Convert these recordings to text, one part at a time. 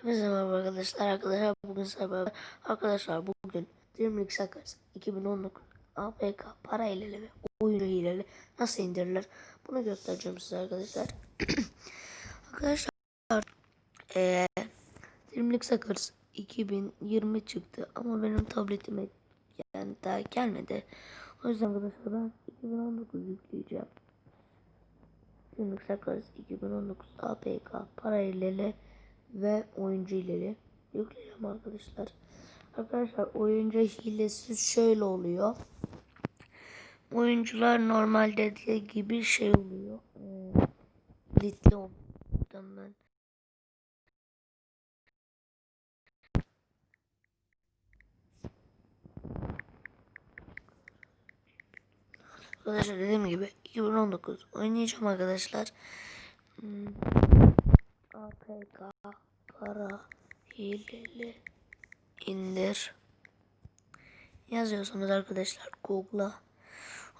Hepinize merhaba arkadaşlar. Arkadaşlar bugün sizlerle Arkadaşlar bugün Dream League Sakars 2019 APK para hileli ve oyun hileli nasıl indirilir? Bunu göstereceğim size arkadaşlar. arkadaşlar eee Dream League Sakars 2020 çıktı ama benim tabletime yani daha gelmedi. O yüzden arkadaşlar ben 2019 yükleyeceğim. Dream League Sakars 2019 APK para hileli ve oyuncu hileli yükleyeceğim arkadaşlar. Arkadaşlar oyuncu hilesi şöyle oluyor. Oyuncular normalde dediği gibi şey oluyor. Ee, Litli olmadan ben. Arkadaşlar dediğim gibi 2019 oynayacağım arkadaşlar. Hmm. APK para hileli indir yazıyorsunuz arkadaşlar Google'a.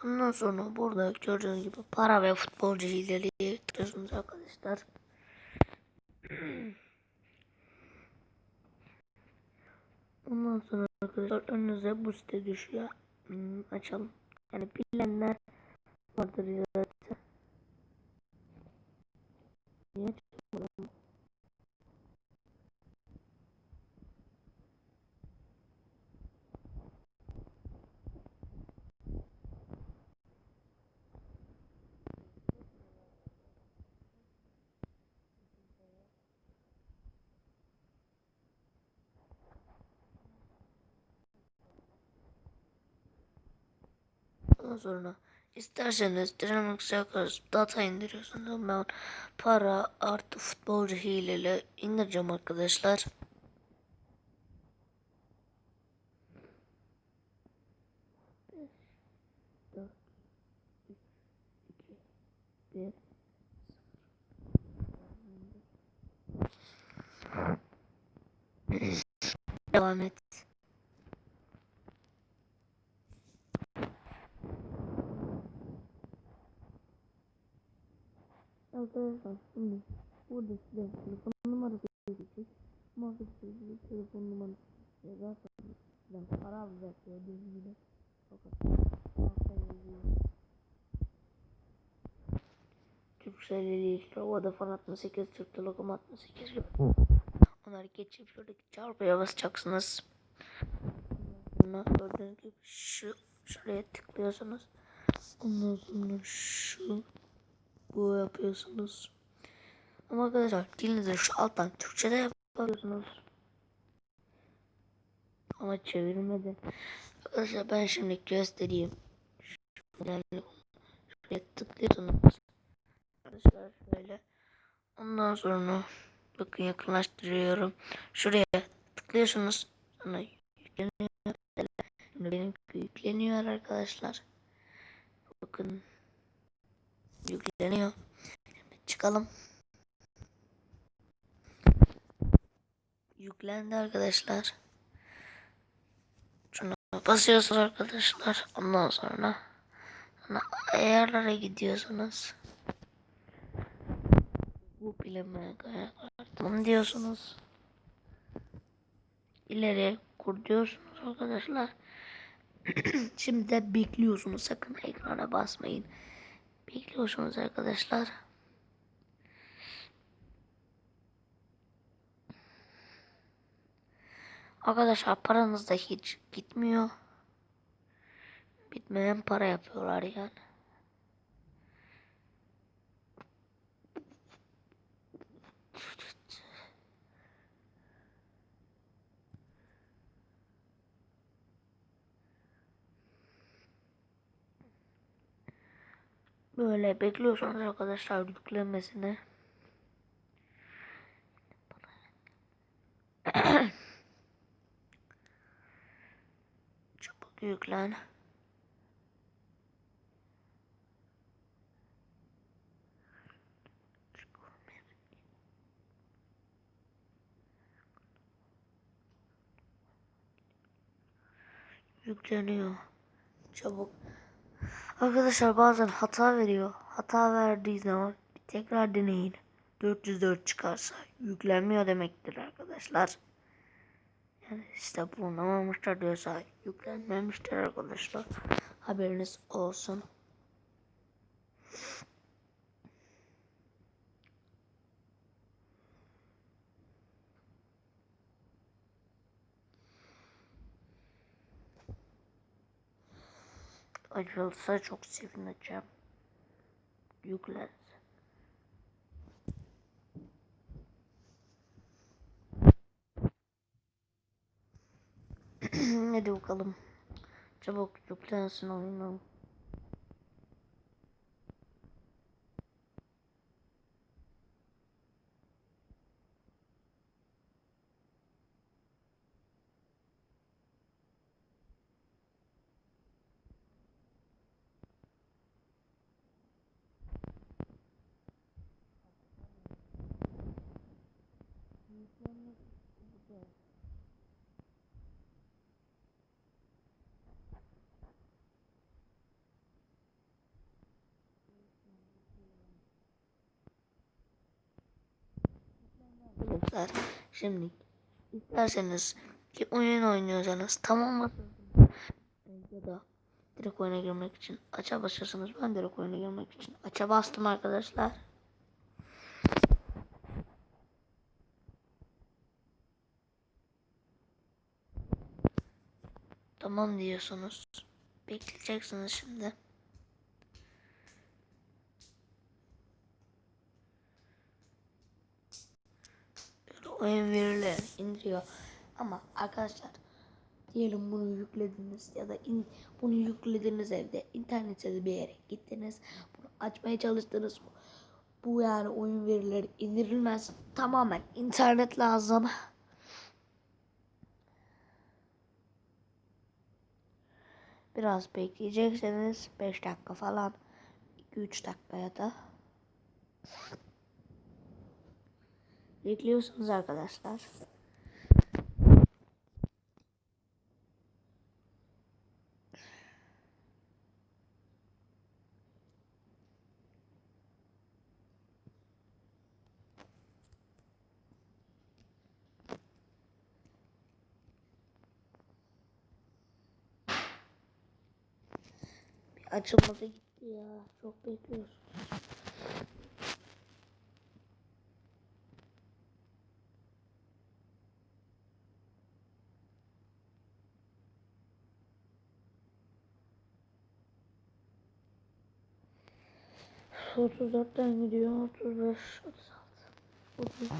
Ondan sonra burada gördüğünüz gibi para ve futbolcu hileli tıklıyorsunuz arkadaşlar. Ondan sonra arkadaşlar önünüze bu site düşüyor. Hmm, açalım. Yani bilenler vardır zaten. Niye çıkmadı? Ondan sonra isterseniz Dynamics Yakars data indiriyorsunuz. Ben para artı futbolcu hileyle indireceğim arkadaşlar. Devam et. Arkadaşlar şimdi burada size telefon numarası gelecek. Muhabbet edilecek telefon numarası yazarsanız sizden para alacak gördüğünüz gibi. Fakat. Türkcell değil, Vodafone 68, Türk Telekom 68 gibi. Onları geçip şuradaki çarpıya basacaksınız. Sonra gördüğünüz gibi şu şuraya tıklıyorsunuz. Ondan sonra şu bu yapıyorsunuz. Ama arkadaşlar dilinizi şu alttan Türkçe'de yapıyorsunuz. Ama çevirmedi. Arkadaşlar ben şimdi göstereyim. Şuraya tıklıyorsunuz. Arkadaşlar şöyle. Ondan sonra bakın yakınlaştırıyorum. Şuraya tıklıyorsunuz. Sonra yükleniyor. Şimdi benim yükleniyor arkadaşlar. Bakın yükleniyor. Çıkalım. Yüklendi arkadaşlar. Şuna basıyorsunuz arkadaşlar. Ondan sonra ayarlara gidiyorsunuz. Bu bileme kartım diyorsunuz. İleri kur diyorsunuz arkadaşlar. Şimdi de bekliyorsunuz. Sakın ekrana basmayın. Bekliyorsunuz arkadaşlar. Arkadaşlar paranız da hiç gitmiyor. Bitmeyen para yapıyorlar yani. Böyle bekliyorsunuz arkadaşlar yüklenmesini. Çabuk yüklen. Yükleniyor. Çabuk. Arkadaşlar bazen hata veriyor. Hata verdiği zaman tekrar deneyin. 404 çıkarsa yüklenmiyor demektir arkadaşlar. Yani işte bulunamamışlar diyorsa yüklenmemiştir arkadaşlar. Haberiniz olsun. Açılsa çok sevineceğim. Yüklense. Hadi bakalım. Çabuk yüklensin oyunu. Arkadaşlar şimdi isterseniz ki oyun oynuyorsanız tamam mı? Ya da direkt oyuna girmek için aça basıyorsunuz. Ben direkt oyuna girmek için aça bastım arkadaşlar. Tamam diyorsunuz. Bekleyeceksiniz şimdi. Oyun verileri indiriyor. Ama arkadaşlar diyelim bunu yüklediniz ya da in, bunu yüklediniz evde internette bir yere gittiniz bunu açmaya çalıştınız bu, bu yani oyun verileri indirilmez tamamen internet lazım. Biraz bekleyecekseniz 5 dakika falan 2-3 dakika ya da bekliyorsunuz arkadaşlar. açılmadı gitti ya. Çok bekliyorsunuz. 34'ten gidiyor. 35, 36, 37.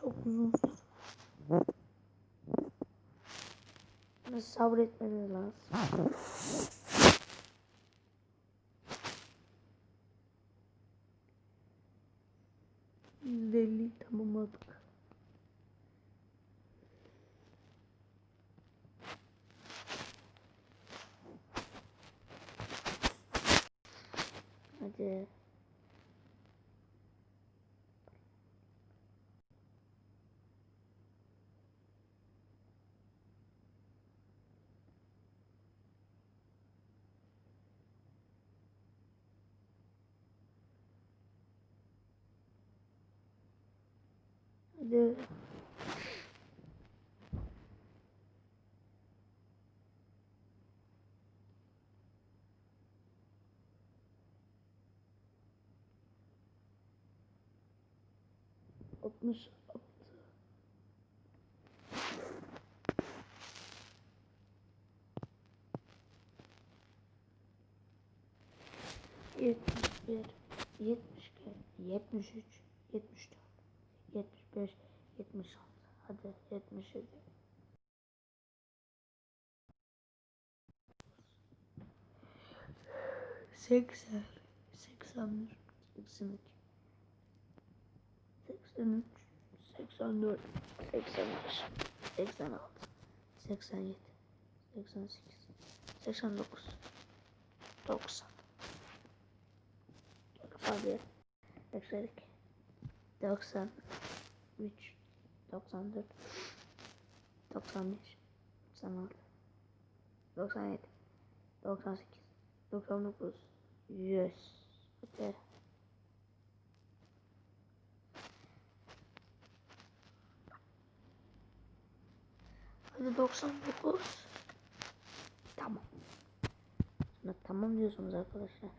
Çok uzun süre. Ve sabretmeniz lazım. Deli tamamladık. Hadi. Altmış. Yetmiş bir, yetmiş iki, yetmiş üç, yetmiş dört, 76. Hadi 77. Seksen. Seksen bir. Seksen iki. Seksen üç. Seksen dört. Seksen beş. Seksen altı. Seksen yedi. Seksen sekiz. Seksen dokuz. Doksan. Hadi. Doksan iki. Doksan üç. 94 95 96 97 98 99 100 Hadi. Hadi 99 Tamam. Şimdi tamam diyorsunuz arkadaşlar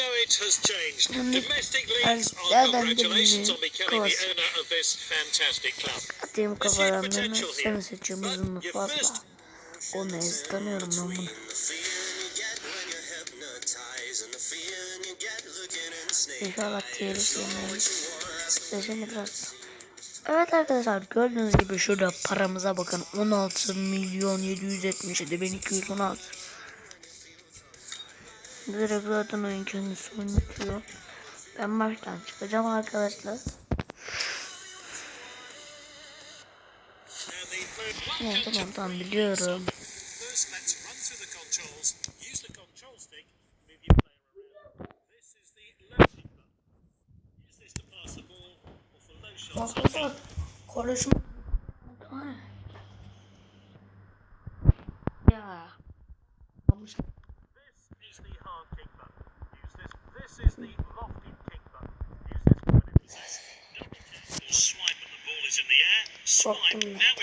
know it has changed. The- Domestic leagues are congratulations on becoming the owner of this fantastic club. Atayım kafalarını seni seçiyorum uzun But your fazla O ne tanıyorum ben bunu. İnşallah yemeyiz İşte şimdi biraz Evet arkadaşlar gördüğünüz gibi şurada paramıza bakın. 16 milyon 777 bin 216 Oyun kendisi oynatıyor Ben baştan çıkacağım arkadaşlar. Ne tamam tamam biliyorum. Arkadaşlar konuşma. Ya. This the match.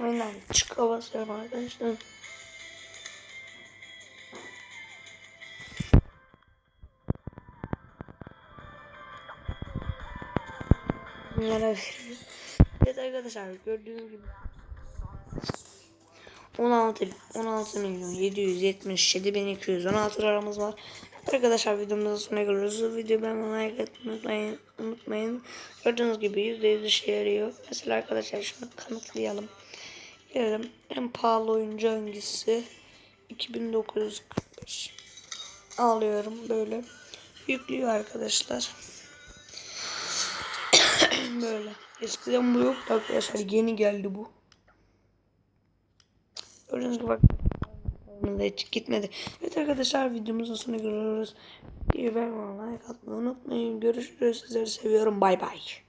Oyundan çıka basıyorum arkadaşlar. Bunlara. Evet arkadaşlar gördüğünüz gibi 16 16 milyon 777 bin 216 liramız var. Arkadaşlar videomuzun sonuna geliyoruz. Videoyu beğenmeyi like etmeyi unutmayın. unutmayın. Gördüğünüz gibi %100 işe yarıyor. Mesela arkadaşlar şunu kanıtlayalım. Gelelim. En pahalı oyuncu hangisi? 2945. Alıyorum böyle. Yüklüyor arkadaşlar. böyle. Eskiden bu yoktu arkadaşlar. Yeni geldi bu. Gördüğünüz bak. Hiç gitmedi. Evet arkadaşlar videomuzun sonuna geliyoruz. Bir like atmayı unutmayın. Görüşürüz. Sizleri seviyorum. Bay bay.